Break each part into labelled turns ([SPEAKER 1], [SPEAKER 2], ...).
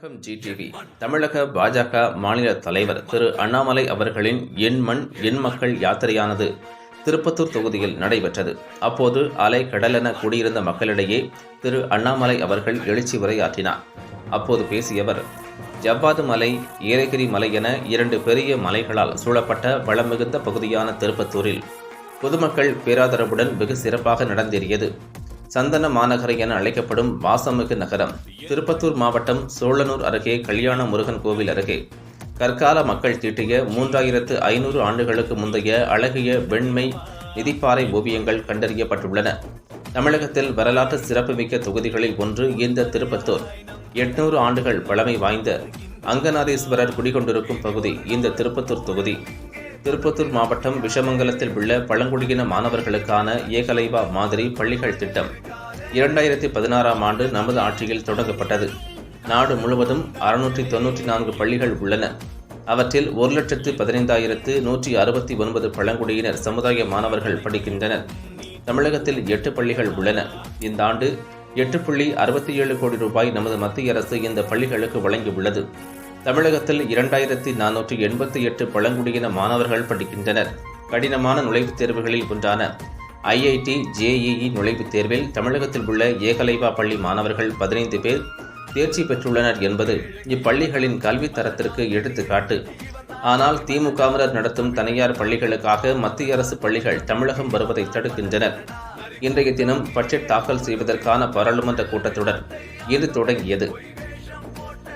[SPEAKER 1] வணக்கம் ஜிடிவி தமிழக பாஜக மாநில தலைவர் திரு அண்ணாமலை அவர்களின் என் மண் என் மக்கள் யாத்திரையானது திருப்பத்தூர் தொகுதியில் நடைபெற்றது. அப்போது அலை கடலென கூடியிருந்த மக்களிடையே திரு அண்ணாமலை அவர்கள் எழுச்சி உரையாற்றினார். அப்போது பேசியவர் ஜவ்வாது மலை ஏலகிரி மலை என இரண்டு பெரிய மலைகளால் சூழப்பட்ட வளமிகுந்த பகுதியான திருப்பத்தூரில் பொதுமக்கள் பேராதரவுடன் வெகு சிறப்பாக நடந்தேறியது. சந்தன மாநகரை என அழைக்கப்படும் வாசமிகு நகரம். திருப்பத்தூர் மாவட்டம் சோழனூர் அருகே கல்யாண முருகன் கோவில் அருகே. கற்கால மக்கள் தீட்டிய மூன்றாயிரத்து ஐநூறு ஆண்டுகளுக்கு முந்தைய அழகிய வெண்மை நிதிப்பாறை ஓவியங்கள் கண்டறியப்பட்டுள்ளன. தமிழகத்தில் வரலாற்று சிறப்புமிக்க தொகுதிகளில் ஒன்று இந்த திருப்பத்தூர். எட்நூறு ஆண்டுகள் பழமை வாய்ந்த அங்கநாதேஸ்வரர் குடிகொண்டிருக்கும் பகுதி இந்த திருப்பத்தூர் தொகுதி. திருப்பத்தூர் மாவட்டம் விஷமங்கலத்தில் உள்ள பழங்குடியின மாணவர்களுக்கான ஏகலைவா மாதிரி பள்ளிகள் திட்டம் இரண்டாயிரத்தி பதினாறாம் ஆண்டு நமது ஆட்சியில் தொடங்கப்பட்டது. நாடு முழுவதும் அறுநூற்றி தொன்னூற்றி நான்கு பள்ளிகள் உள்ளன. அவற்றில் ஒரு லட்சத்து பதினைந்தாயிரத்து நூற்றி அறுபத்தி ஒன்பது பழங்குடியினர் சமுதாய மாணவர்கள் படிக்கின்றனர். தமிழகத்தில் எட்டு பள்ளிகள் உள்ளன. இந்த ஆண்டு எட்டு புள்ளி அறுபத்தி ஏழு கோடி ரூபாய் நமது மத்திய அரசு இந்த பள்ளிகளுக்கு வழங்கியுள்ளது. தமிழகத்தில் இரண்டாயிரத்தி நானூற்றி எண்பத்தி எட்டு பழங்குடியின மாணவர்கள் படிக்கின்றனர். கடினமான நுழைவுத் தேர்வுகளில் ஒன்றான ஐஐடி ஜேஇஇ நுழைவுத் தேர்வில் தமிழகத்தில் உள்ள ஏகலைவா பள்ளி மாணவர்கள் பதினைந்து பேர் தேர்ச்சி பெற்றுள்ளனர் என்பது இப்பள்ளிகளின் கல்வித் தரத்திற்கு எடுத்துக்காட்டு. ஆனால் திமுகவினர் நடத்தும் தனியார் பள்ளிகளுக்காக மத்திய அரசு பள்ளிகள் தமிழகம் வருவதை தடுக்கின்றனர். இன்றைய தினம் பட்ஜெட் தாக்கல் செய்வதற்கான பாராளுமன்ற கூட்டத்துடன் இது தொடங்கியது.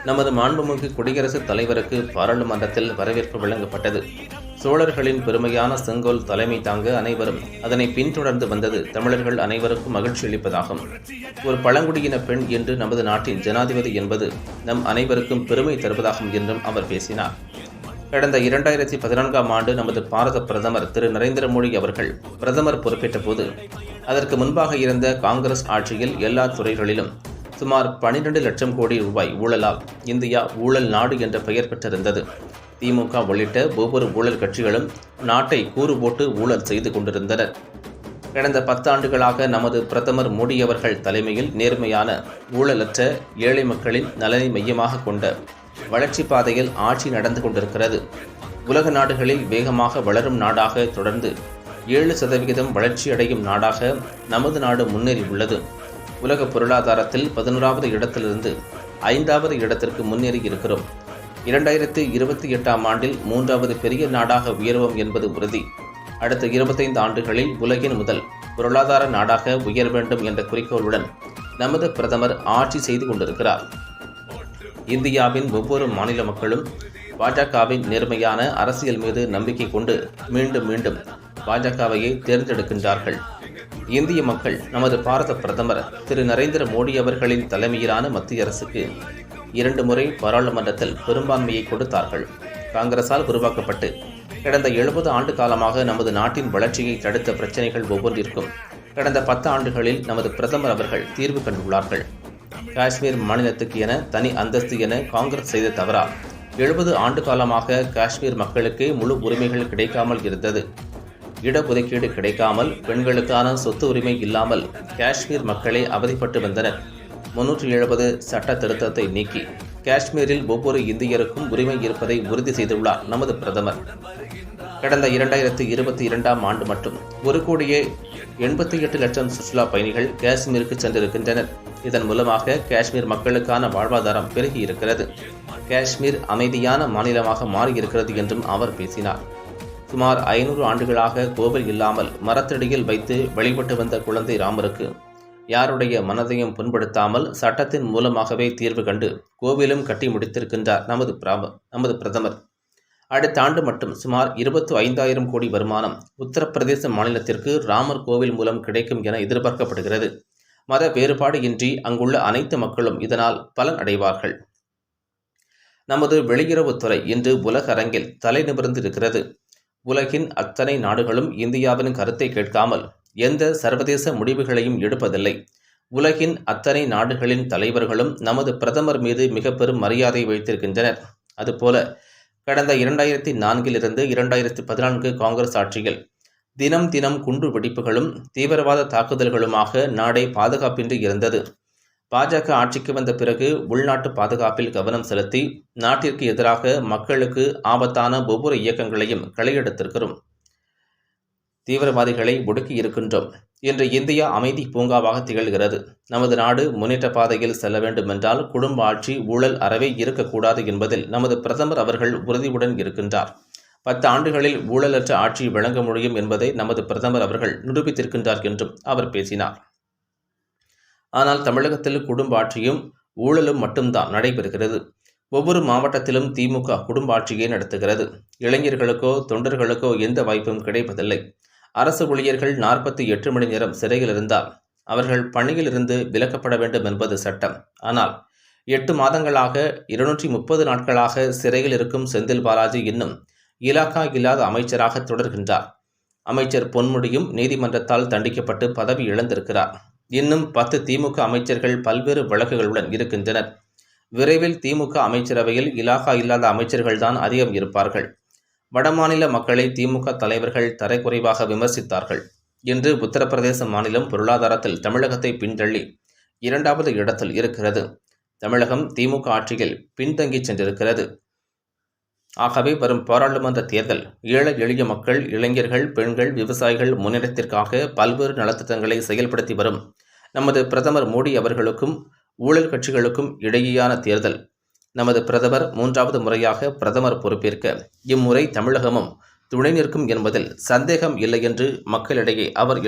[SPEAKER 1] நமது மாண்புமிகு குடியரசுத் தலைவருக்கு பாராளுமன்றத்தில் வரவேற்பு வழங்கப்பட்டது. சோழர்களின் பெருமையான செங்கோல் தலைமை தாங்க அனைவரும் அதனை பின்தொடர்ந்து வந்தது தமிழர்கள் அனைவருக்கும் மகிழ்ச்சி அளிப்பதாகும். ஒரு பழங்குடியின பெண் என்று நமது நாட்டின் ஜனாதிபதி என்பது நம் அனைவருக்கும் பெருமை தருவதாகும் என்றும் அவர் பேசினார். கடந்த இரண்டாயிரத்தி பதினான்காம் ஆண்டு நமது பாரத பிரதமர் திரு நரேந்திர மோடி அவர்கள் பிரதமர் பொறுப்பேற்ற போது அதற்கு முன்பாக இருந்த காங்கிரஸ் ஆட்சியில் எல்லா துறைகளிலும் சுமார் பனிரெண்டு லட்சம் கோடி ரூபாய் ஊழலால் இந்தியா ஊழல் நாடு என்ற பெயர் பெற்றிருந்தது. திமுக உள்ளிட்ட ஒவ்வொரு ஊழல் கட்சிகளும் நாட்டை கூறு போட்டு ஊழல் செய்து கொண்டிருந்தனர். கடந்த பத்தாண்டுகளாக நமது பிரதமர் மோடி அவர்கள் தலைமையில் நேர்மையான ஊழலற்ற ஏழை மக்களின் நலனை மையமாக கொண்ட வளர்ச்சி பாதையில் ஆட்சி நடந்து கொண்டிருக்கிறது. உலக நாடுகளில் வேகமாக வளரும் நாடாக தொடர்ந்து ஏழு சதவிகிதம் வளர்ச்சியடையும் நாடாக நமது நாடு முன்னேறி உள்ளது உலக பொருளாதாரத்தில் பதினோராவது இடத்திலிருந்து ஐந்தாவது இடத்திற்கு முன்னேறி இருக்கிறோம். இரண்டாயிரத்தி இருபத்தி எட்டாம் ஆண்டில் மூன்றாவது பெரிய நாடாக உயர்வோம் என்பது உறுதி. அடுத்த இருபத்தைந்து ஆண்டுகளில் உலகின் முதல் பொருளாதார நாடாக உயர வேண்டும் என்ற குறிக்கோளுடன் நமது பிரதமர் ஆட்சி செய்து கொண்டிருக்கிறார். இந்தியாவின் ஒவ்வொரு மாநில மக்களும் பாஜகவின் நேர்மையான அரசியல் மீது நம்பிக்கை கொண்டு மீண்டும் மீண்டும் பாஜகவையே தேர்ந்தெடுக்கின்றார்கள். இந்திய மக்கள் நமது பாரத பிரதமர் திரு நரேந்திர மோடி அவர்களின் தலைமையிலான மத்திய அரசுக்கு இரண்டு முறை பாராளுமன்றத்தில் பெரும்பான்மையை கொடுத்தார்கள். காங்கிரசால் உருவாக்கப்பட்டு கடந்த எழுபது ஆண்டு காலமாக நமது நாட்டின் வளர்ச்சியை தடுத்த பிரச்சினைகள் ஒவ்வொன்றிற்கும் கடந்த பத்து ஆண்டுகளில் நமது பிரதமர் அவர்கள் தீர்வு கண்டுள்ளார்கள். காஷ்மீர் மாநிலத்துக்கு என தனி அந்தஸ்து என காங்கிரஸ் செய்த தவறா எழுபது ஆண்டு காலமாக காஷ்மீர் மக்களுக்கு முழு உரிமைகள் கிடைக்காமல் இருந்தது. இடஒதுக்கீடு கிடைக்காமல் பெண்களுக்கான சொத்து உரிமை இல்லாமல் காஷ்மீர் மக்களே அவதிப்பட்டு வந்தனர். முன்னூற்றி எழுபது சட்ட திருத்தத்தை நீக்கி காஷ்மீரில் ஒவ்வொரு இந்தியருக்கும் உரிமை இருப்பதை உறுதி செய்துள்ளார் நமது பிரதமர். கடந்த இரண்டாயிரத்தி இருபத்தி இரண்டாம் ஆண்டு மட்டும் ஒரு கோடியே எண்பத்தி எட்டு லட்சம் சுற்றுலா பயணிகள் காஷ்மீருக்கு சென்றிருக்கின்றனர். இதன் மூலமாக காஷ்மீர் மக்களுக்கான வாழ்வாதாரம் பெருகி இருக்கிறது காஷ்மீர் அமைதியான மாநிலமாக மாறியிருக்கிறது என்றும் அவர் பேசினார். சுமார் ஐநூறு ஆண்டுகளாக கோவில் இல்லாமல் மரத்தடியில் வைத்து வழிபட்டு வந்த குழந்தை ராமருக்கு யாருடைய மனதையும் புண்படுத்தாமல் சட்டத்தின் மூலமாகவே தீர்வு கண்டு கோவிலும் கட்டி முடித்திருக்கின்றார் நமது பிராம நமது பிரதமர். அடுத்த ஆண்டு மட்டும் சுமார் இருபத்தி ஐந்தாயிரம் கோடி வருமானம் உத்தரப்பிரதேச மாநிலத்திற்கு ராமர் கோவில் மூலம் கிடைக்கும் என எதிர்பார்க்கப்படுகிறது. மத வேறுபாடு இன்றி அங்குள்ள அனைத்து மக்களும் இதனால் பலன் அடைவார்கள். நமது வெளியுறவுத்துறை இன்று உலக அரங்கில் தலை நிமிர்ந்து இருக்கிறது உலகின் அத்தனை நாடுகளும் இந்தியாவின் கருத்தை கேட்காமல் எந்த சர்வதேச முடிவுகளையும் எடுப்பதில்லை. உலகின் அத்தனை நாடுகளின் தலைவர்களும் நமது பிரதமர் மீது மிக பெரும் மரியாதை வைத்திருக்கின்றனர். அதுபோல கடந்த இரண்டாயிரத்தி நான்கிலிருந்து இரண்டாயிரத்தி பதினான்கு காங்கிரஸ் ஆட்சியில் தினம் தினம் குண்டு வெடிப்புகளும் தீவிரவாத தாக்குதல்களுமாக நாடை பாதுகாப்பின்றி இருந்தது. பாஜக ஆட்சிக்கு வந்த பிறகு உள்நாட்டு பாதுகாப்பில் கவனம் செலுத்தி நாட்டிற்கு எதிராக மக்களுக்கு ஆபத்தான ஒவ்வொரு இயக்கங்களையும் களையெடுத்திருக்கிறோம். தீவிரவாதிகளை ஒடுக்கி இருக்கின்றோம். இன்று இந்தியா அமைதி பூங்காவாக திகழ்கிறது. நமது நாடு முன்னேற்ற பாதையில் செல்ல வேண்டுமென்றால் குடும்ப ஆட்சி ஊழல் அறவே இருக்கக்கூடாது என்பதில் நமது பிரதமர் அவர்கள் உறுதியுடன் இருக்கின்றார். பத்து ஆண்டுகளில் ஊழலற்ற ஆட்சி வழங்க முடியும் என்பதை நமது பிரதமர் அவர்கள் நிரூபித்திருக்கின்றார் என்றும் அவர் பேசினார். ஆனால் தமிழகத்தில் குடும்ப ஆட்சியும் ஊழலும் மட்டும்தான் நடைபெறுகிறது. ஒவ்வொரு மாவட்டத்திலும் திமுக குடும்ப ஆட்சியை நடத்துகிறது. இளைஞர்களுக்கோ தொண்டர்களுக்கோ எந்த வாய்ப்பும் கிடைப்பதில்லை. அரசு ஊழியர்கள் நாற்பத்தி எட்டு மணி நேரம் சிறையில் இருந்தால் அவர்கள் பணியிலிருந்து விலக்கப்பட வேண்டும் என்பது சட்டம். ஆனால் எட்டு மாதங்களாக இருநூற்றி முப்பது நாட்களாக சிறையில் இருக்கும் செந்தில் பாலாஜி இன்னும் இலாக்கா இல்லாத அமைச்சராக தொடர்கின்றார். அமைச்சர் பொன்முடியும் நீதிமன்றத்தால் தண்டிக்கப்பட்டு பதவி இழந்திருக்கிறார். இன்னும் பத்து திமுக அமைச்சர்கள் பல்வேறு வழக்குகளுடன் இருக்கின்றனர். விரைவில் திமுக அமைச்சரவையில் இலாகா இல்லாத அமைச்சர்கள்தான் அதிகம் இருப்பார்கள். வடமாநில மக்களை திமுக தலைவர்கள் தரைக்குறைவாக விமர்சித்தார்கள். இன்று உத்தரப்பிரதேச மாநிலம் பொருளாதாரத்தில் தமிழகத்தை பின்தள்ளி இரண்டாவது இடத்தில் இருக்கிறது. தமிழகம் திமுக ஆட்சியில் பின்தங்கி சென்றிருக்கிறது. ஆகவே வரும் பாராளுமன்ற தேர்தல் ஏழை எளிய மக்கள் இளைஞர்கள் பெண்கள் விவசாயிகள் முன்னேற்றத்திற்காக பல்வேறு நலத்திட்டங்களை செயல்படுத்தி வரும் நமது பிரதமர் மோடி அவர்களுக்கும் ஊழல் கட்சிகளுக்கும் இடையேயான தேர்தல். நமது பிரதமர் மூன்றாவது முறையாக பிரதமர் பொறுப்பேற்க இம்முறை தமிழகமும் துணை நிற்கும் என்பதில் சந்தேகம் இல்லை என்று மக்களிடையே அவர்